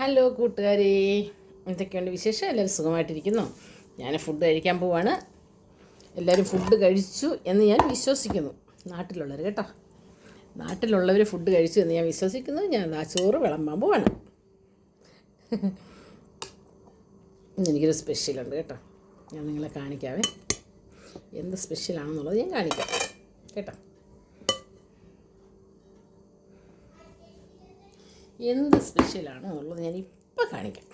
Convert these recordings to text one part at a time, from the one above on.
Hello കൂട്ടുകാരെ. എന്തൊക്കെയുണ്ട് വിശേഷം? എല്ലാവരും സുഖമായിട്ടിരിക്കുന്നു. ഞാൻ ഫുഡ് കഴിക്കാൻ പോവാണ്. എല്ലാവരും ഫുഡ് കഴിച്ചു എന്ന് ഞാൻ വിശ്വസിക്കുന്നു. നാട്ടിലുള്ളവർ കേട്ടോ. നാട്ടിലുള്ളവർ ഫുഡ് കഴിച്ചു എന്ന് ഞാൻ വിശ്വസിക്കുന്നു. ഞാൻ ആ ചോറ് വിളമ്പാൻ പോവാണ്. എനിക്കൊരു സ്പെഷ്യലുണ്ട് കേട്ടോ. ഞാൻ നിങ്ങളെ കാണിക്കാവേ. എന്ത് സ്പെഷ്യലാണെന്നുള്ളത് ഞാൻ കാണിക്കാം. കേട്ടോ. എന്ത് എന്നുള്ളത് ഞാൻ ഇപ്പം കാണിക്കാം.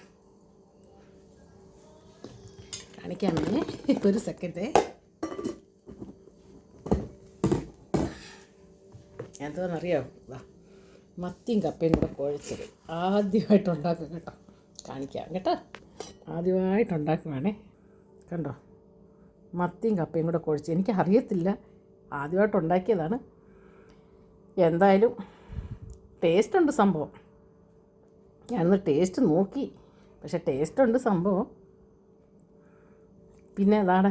കാണിക്കാമേ ഒരു സെക്കൻഡേ എന്തോന്നറിയോ വാ മത്തിയും കപ്പയും കൂടെ കുഴച്ചത് ആദ്യമായിട്ട് ഉണ്ടാക്കും കേട്ടോ. കാണിക്കാം കേട്ടോ. ആദ്യമായിട്ട് ഉണ്ടാക്കുവാണേ. കണ്ടോ? മത്തിയും കപ്പയും കൂടെ കുഴച്ച്. എനിക്ക് അറിയത്തില്ല ആദ്യമായിട്ട് ഉണ്ടാക്കിയതാണ്. എന്തായാലും ടേസ്റ്റ് ഉണ്ട് സംഭവം. ഞാനൊന്ന് ടേസ്റ്റ് നോക്കി. പക്ഷെ ടേസ്റ്റ് ഉണ്ട് സംഭവം. പിന്നെ അതാണ്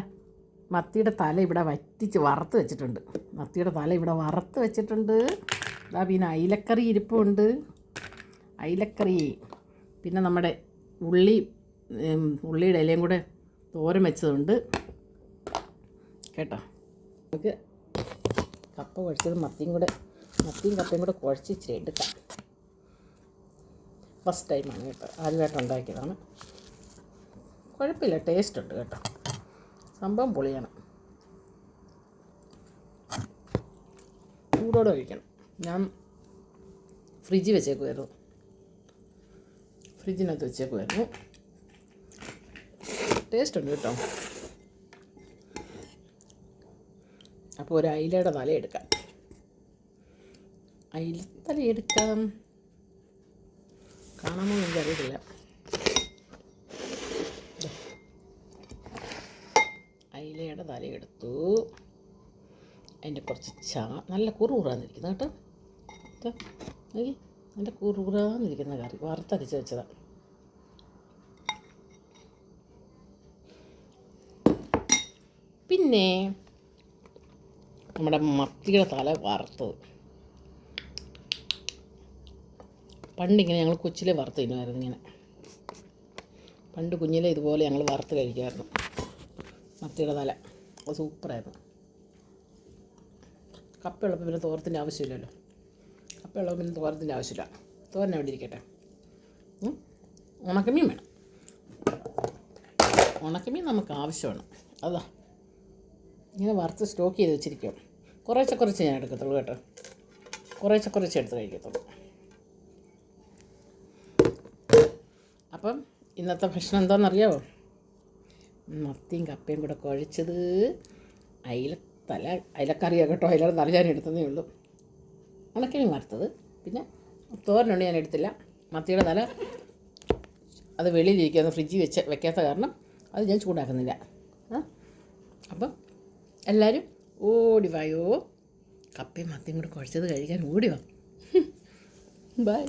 മത്തിയുടെ തല ഇവിടെ വറ്റിച്ച് വറുത്ത് വെച്ചിട്ടുണ്ട്. മത്തിയുടെ തല ഇവിടെ വറുത്ത് വെച്ചിട്ടുണ്ട്. അതാ പിന്നെ അയിലക്കറി ഇരിപ്പുണ്ട്. അയിലക്കറി പിന്നെ നമ്മുടെ ഉള്ളി ഉള്ളിയുടെ ഇലയും കൂടെ തോരം വെച്ചതുണ്ട്. കേട്ടോ? നമുക്ക് കപ്പ കുഴച്ചത് മത്തിയും കൂടെ മത്തിയും കപ്പയും കൂടെ കുഴച്ച് ഇച്ചിരി എടുക്കാം. ഫസ്റ്റ് ടൈമാണ് കേട്ടോ. ആദ്യമായിട്ട് ഉണ്ടാക്കിയതാണ്. കുഴപ്പമില്ല ടേസ്റ്റ് ഉണ്ട് കേട്ടോ. സംഭവം പൊളിയാണ്. ചൂടോടെ കഴിക്കണം ഞാൻ ഫ്രിഡ്ജിൽ വെച്ചേക്കുമായിരുന്നു ഫ്രിഡ്ജിനകത്ത് വെച്ചേക്കുമായിരുന്നു ടേസ്റ്റ് ഉണ്ട് കേട്ടോ. അപ്പോൾ ഒരു അയിലയുടെ തല എടുക്കാം. അയില തല എടുക്കാം. കാണാമോ എനിക്കറിയില്ല അയിലയുടെ തലയെടുത്തു അതിന്റെ കുറച്ച് ചാ നല്ല കുറുകുറാന്നിരിക്കുന്നു കേട്ടോ. നല്ല കുറുകുറാന്നിരിക്കുന്ന കറി വറുത്തരച്ച് വെച്ചതാണ് പിന്നെ നമ്മുടെ മത്തിയുടെ തല വറുത്തത്. പണ്ടിങ്ങനെ ഞങ്ങൾ കൊച്ചിലെ വറുത്ത് തിന്നുമായിരുന്നു ഇങ്ങനെ. പണ്ട് കുഞ്ഞിലെ ഇതുപോലെ ഞങ്ങൾ വറുത്ത് കഴിക്കുമായിരുന്നു. മത്തിയുടെ തല. അത് സൂപ്പറായിരുന്നു. കപ്പയുള്ളപ്പോൾ പിന്നെ തോരത്തിന്റെ ആവശ്യമില്ലല്ലോ. കപ്പയുള്ളപ്പോൾ പിന്നെ തോരത്തിന്റെ ആവശ്യമില്ല. തോരൻ അവിടെ ഇരിക്കട്ടെ. ഉണക്കമീൻ വേണം. ഉണക്കമീൻ നമുക്ക് ആവശ്യമാണ്. അതാ. ഇങ്ങനെ വറുത്ത് സ്റ്റോക്ക് ചെയ്ത് വെച്ചിരിക്കും കുറേശ്ശെ കുറച്ച് ഞാൻ എടുക്കത്തുള്ളൂ കേട്ടോ. കുറേശ്ശെ കുറച്ച് എടുത്ത് കഴിക്കത്തുള്ളൂ. അപ്പം ഇന്നത്തെ ഭക്ഷണം എന്താണെന്നറിയാമോ മത്തിയും കപ്പയും കൂടെ കുഴച്ചത് അയില തല അയിലക്കറിയാണ് കേട്ടോ. അയിലയുടെ തല ഞാൻ എടുത്തതേ ഉള്ളൂ. അതൊക്കെയാണ് വറുത്തത്. പിന്നെ തോരനുണ്ട് ഞാൻ എടുത്തില്ല. മത്തിയുടെ തല അത് വെളിയിലിരിക്കുന്ന ഫ്രിഡ്ജിൽ വെച്ച് വെക്കാത്ത കാരണം അത് ഞാൻ ചൂടാക്കുന്നില്ല. അപ്പം എല്ലാവരും ഓടി വായോ. കപ്പയും മത്തിയും കൂടെ കുഴച്ചത് കഴിക്കാൻ ഓടി വാ. ബൈ.